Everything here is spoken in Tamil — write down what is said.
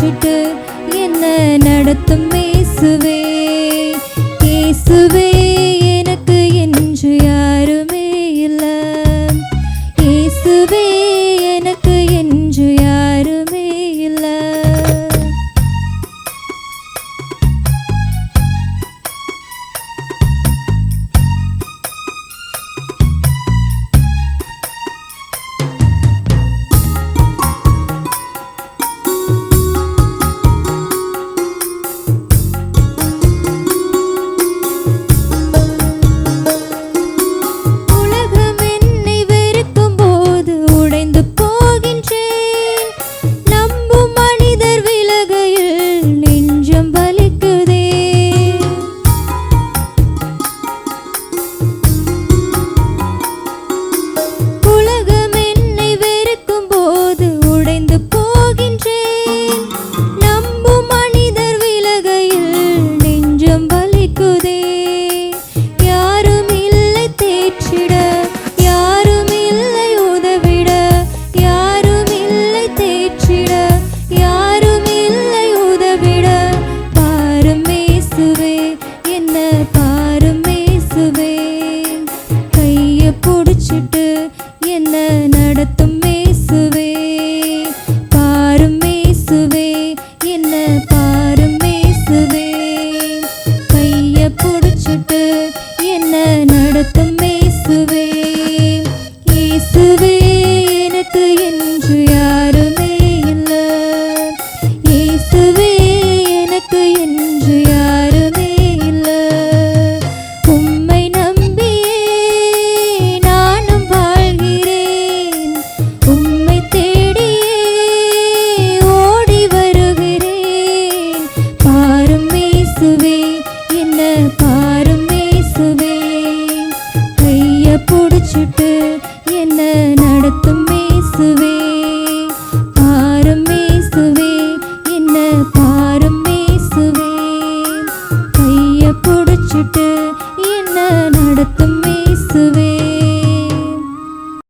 வச்சிட்டு என்ன நடத்தும் இயேசுவே இயேசுவே பாரும் இயேசுவே கைய புடிச்சிட்டு என்ன நடத்தும் இயேசுவே இயேசுவே எனக்கு விட்டு என்ன நடத்தும்